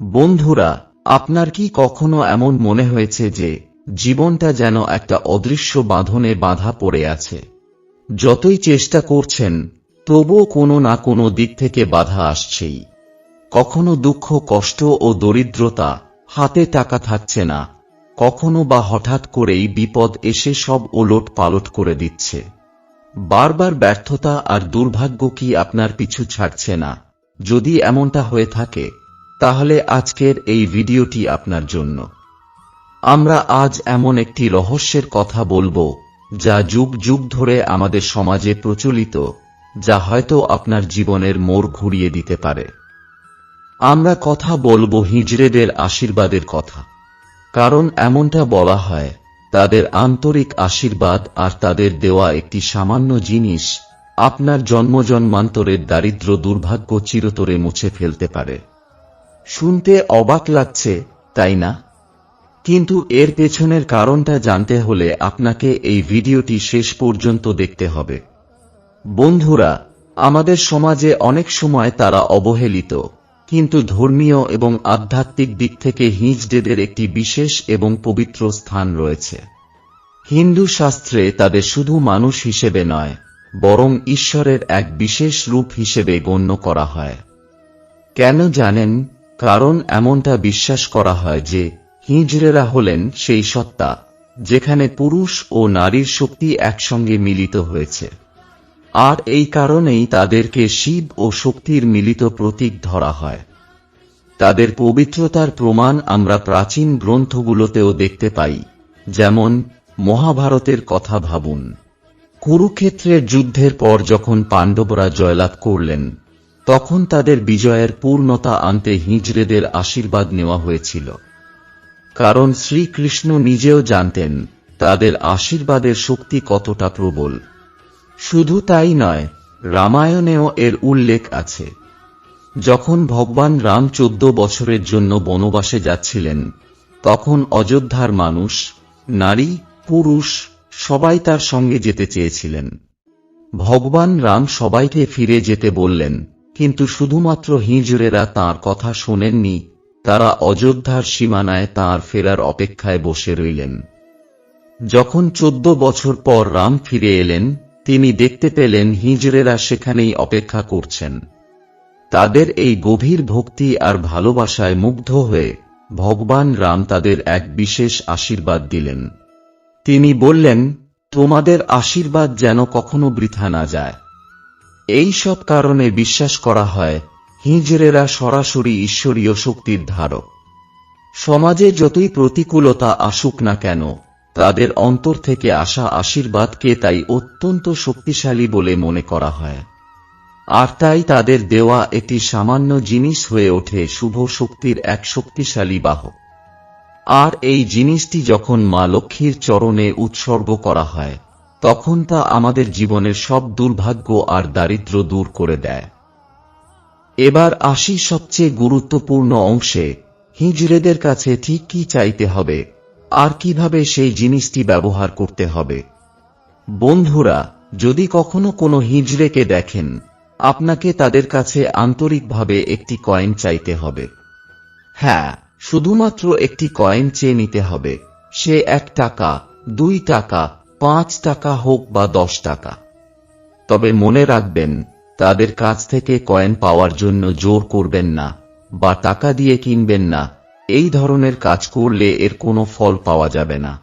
বন্ধুরা, আপনার কি কখনো এমন মনে হয়েছে যে জীবনটা যেন একটা অদৃশ্য বাঁধনে বাঁধা পড়ে আছে? যতই চেষ্টা করছেন, তবুও কোনো না কোনো দিক থেকে বাধা আসছেই। কখনো দুঃখ, কষ্ট ও দরিদ্রতা হাতে টাকা থাকছে না, কখনো বা হঠাৎ করেই বিপদ এসে সব ওলট পালট করে দিচ্ছে। বারবার ব্যর্থতা আর দুর্ভাগ্য কি আপনার পিছু ছাড়ছে না? যদি এমনটা হয়ে থাকে তাহলে আজকের এই ভিডিওটি আপনার জন্য। আমরা আজ এমন একটি রহস্যের কথা বলব, যা যুগ যুগ ধরে আমাদের সমাজে প্রচলিত, যা হয়তো আপনার জীবনের মোড় ঘুরিয়ে দিতে পারে। আমরা কথা বলব হিজড়েদের আশীর্বাদের কথা, কারণ এমনটা বলা হয়, তাদের আন্তরিক আশীর্বাদ আর তাদের দেওয়া একটি সামান্য জিনিস আপনার জন্মজন্মান্তরের দারিদ্র দুর্ভাগ্য চিরতরে মুছে ফেলতে পারে। শুনতে অবাক লাগছে, তাই না? কিন্তু এর পেছনের কারণটা জানতে হলে আপনাকে এই ভিডিওটি শেষ পর্যন্ত দেখতে হবে। বন্ধুরা, আমাদের সমাজে অনেক সময় তারা অবহেলিত, কিন্তু ধর্মীয় এবং আধ্যাত্মিক দিক থেকে হিজড়েদের একটি বিশেষ এবং পবিত্র স্থান রয়েছে। হিন্দু শাস্ত্রে তাদের শুধু মানুষ হিসেবে নয়, বরং ঈশ্বরের এক বিশেষ রূপ হিসেবে গণ্য করা হয়। কেন জানেন? কারণ এমনটা বিশ্বাস করা হয় যে হিজড়েরা হলেন সেই সত্তা, যেখানে পুরুষ ও নারীর শক্তি একসঙ্গে মিলিত হয়েছে। আর এই কারণেই তাদেরকে শিব ও শক্তির মিলিত প্রতীক ধরা হয়। তাদের পবিত্রতার প্রমাণ আমরা প্রাচীন গ্রন্থগুলোতেও দেখতে পাই, যেমন মহাভারতের কথা ভাবুন। কুরুক্ষেত্রের যুদ্ধের পর যখন পাণ্ডবরা জয়লাভ করলেন তখন তাদের বিজয়ের পূর্ণতা আনতে হিজড়েদের আশীর্বাদ নেওয়া হয়েছিল। কারণ শ্রীকৃষ্ণ নিজেও জানতেন তাদের আশীর্বাদের শক্তি কতটা প্রবল। শুধু তাই নয়, রামায়ণেও এর উল্লেখ আছে। যখন ভগবান রাম চোদ্দ বছরের জন্য বনবাসে যাচ্ছিলেন, তখন অযোধ্যার মানুষ, নারী, পুরুষ সবাই তার সঙ্গে যেতে চেয়েছিলেন। ভগবান রাম সবাইকে ফিরে যেতে বললেন কিন্তু শুধুমাত্র হিজড়েরা তার কথা শোনেননি, তারা অযোধ্যার সীমানায় তার ফেরার অপেক্ষায় বসে রইলেন। যখন চোদ্দ বছর পর রাম ফিরে এলেন, তিনি দেখতে পেলেন হিজড়েরা সেখানেই অপেক্ষা করছেন। তাদের এই গভীর ভক্তি আর ভালোবাসায় মুগ্ধ হয়ে ভগবান রাম তাদের এক বিশেষ আশীর্বাদ দিলেন। তিনি বললেন, তোমাদের আশীর্বাদ যেন কখনো বৃথা না যায়। এই সব কারণে বিশ্বাস করা হয়, হিজড়েরা সরাসরি ঈশ্বরীয় শক্তির ধারক। সমাজে যতই প্রতিকূলতা আসুক না কেন, তাদের অন্তর থেকে আসা আশীর্বাদকে তাই অত্যন্ত শক্তিশালী বলে মনে করা হয়। আর তাই তাদের দেওয়া একটি সামান্য জিনিস হয়ে ওঠে শুভ শক্তির এক শক্তিশালী বাহক। আর এই জিনিসটি যখন মা লক্ষ্মীর চরণে উৎসর্গ করা হয় তখন তা আমাদের জীবনের সব দুর্ভাগ্য আর দারিদ্র দূর করে দেয়। এবার আসি সবচেয়ে গুরুত্বপূর্ণ অংশে, হিজড়েদের কাছে ঠিক কি চাইতে হবে, আর কীভাবে সেই জিনিসটি ব্যবহার করতে হবে। বন্ধুরা, যদি কখনো কোনো হিজড়েকে দেখেন, আপনাকে তাদের কাছে আন্তরিকভাবে একটি কয়েন চাইতে হবে। হ্যাঁ শুধুমাত্র একটি কয়েন চেয়ে নিতে হবে, সে এক টাকা, দুই টাকা পাঁচ টাকা হোক বা দশ টাকা। তবে মনে রাখবেন, তাদের কাছ থেকে কয়েন পাওয়ার জন্য জোর করবেন না বা টাকা দিয়ে কিনবেন না। এই ধরনের কাজ করলে এর কোনো ফল পাওয়া যাবে না।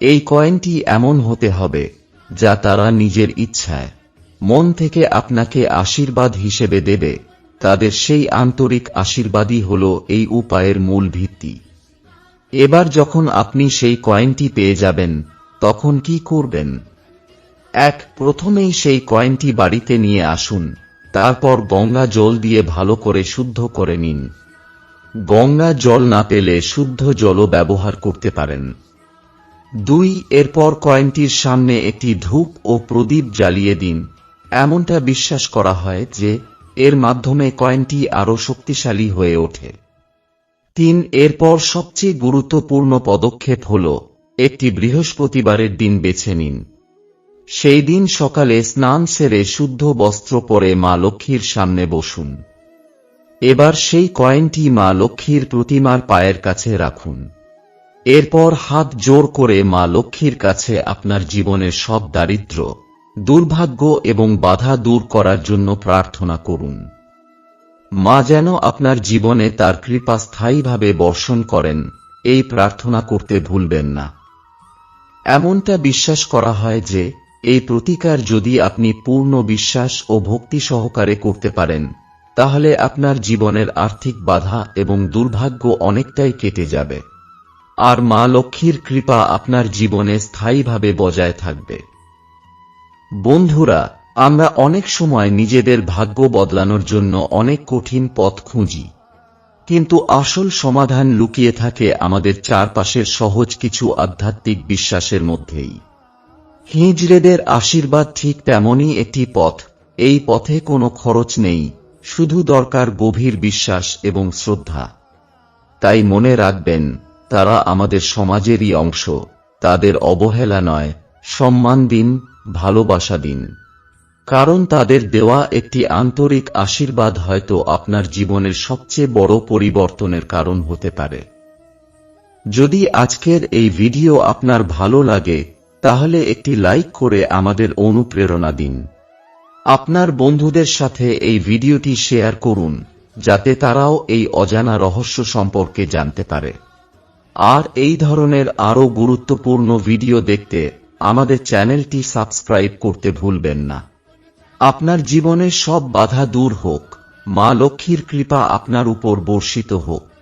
এই কয়েনটি এমন হতে হবে, যা তারা নিজের ইচ্ছায়, মন থেকে আপনাকে আশীর্বাদ হিসেবে দেবে। তাদের সেই আন্তরিক আশীর্বাদই হল এই উপায়ের মূল ভিত্তি। এবার যখন আপনি সেই কয়েনটি পেয়ে যাবেন তখন কি করবেন? এক, প্রথমেই সেই কয়েনটি বাড়িতে নিয়ে আসুন, তারপর গঙ্গা জল দিয়ে ভালো করে শুদ্ধ করে নিন। গঙ্গা জল না পেলে শুদ্ধ জলও ব্যবহার করতে পারেন। দুই, এরপর কয়েনটির সামনে একটি ধূপ ও প্রদীপ জ্বালিয়ে দিন। এমনটা বিশ্বাস করা হয় যে, এর মাধ্যমে কয়েনটি আরও শক্তিশালী হয়ে ওঠে। তিন, এরপর সবচেয়ে গুরুত্বপূর্ণ পদক্ষেপ হল একটি বৃহস্পতিবারের দিন বেছে নিন। সেই দিন সকালে স্নান সেরে শুদ্ধ বস্ত্র পরে মা লক্ষ্মীর সামনে বসুন। এবার সেই কয়েনটি মা লক্ষ্মীর প্রতিমার পায়ের কাছে রাখুন। এরপর হাত জোর করে মা লক্ষ্মীর কাছে আপনার জীবনের সব দারিদ্র, দুর্ভাগ্য এবং বাধা দূর করার জন্য প্রার্থনা করুন। মা যেন আপনার জীবনে তার কৃপা স্থায়ীভাবে বর্ষণ করেন, এই প্রার্থনা করতে ভুলবেন না। এমনটা বিশ্বাস করা হয় যে, এই প্রতিকার যদি আপনি পূর্ণ বিশ্বাস ও ভক্তি সহকারে করতে পারেন, তাহলে আপনার জীবনের আর্থিক বাধা এবং দুর্ভাগ্য অনেকটাই কেটে যাবে। আর মা লক্ষ্মীর কৃপা আপনার জীবনে স্থায়ীভাবে বজায় থাকবে। বন্ধুরা, আমরা অনেক সময় নিজেদের ভাগ্য বদলানোর জন্য অনেক কঠিন পথ খুঁজি। কিন্তু আসল সমাধান লুকিয়ে থাকে আমাদের চারপাশের সহজ কিছু আধ্যাত্মিক বিশ্বাসের মধ্যেই। হিজড়েদের আশীর্বাদ ঠিক তেমনই একটি পথ। এই পথে কোনো খরচ নেই, শুধু দরকার গভীর বিশ্বাস এবং শ্রদ্ধা। তাই মনে রাখবেন, তারা আমাদের সমাজেরই অংশ, তাদের অবহেলা নয়, সম্মান দিন, ভালোবাসা দিন। কারণ তাদের দেওয়া একটি আন্তরিক আশীর্বাদ হয়তো আপনার জীবনের সবচেয়ে বড় পরিবর্তনের কারণ হতে পারে। যদি আজকের এই ভিডিও আপনার ভালো লাগে, তাহলে একটি লাইক করে আমাদের অনুপ্রেরণা দিন। আপনার বন্ধুদের সাথে এই ভিডিওটি শেয়ার করুন, যাতে তারাও এই অজানা রহস্য সম্পর্কে জানতে পারে। আর এই ধরনের আরও গুরুত্বপূর্ণ ভিডিও দেখতে আমাদের চ্যানেলটি সাবস্ক্রাইব করতে ভুলবেন না। আপনার জীবনে সব বাধা দূর হোক। মা লক্ষ্মীর কৃপা আপনার উপর বর্ষিত হোক।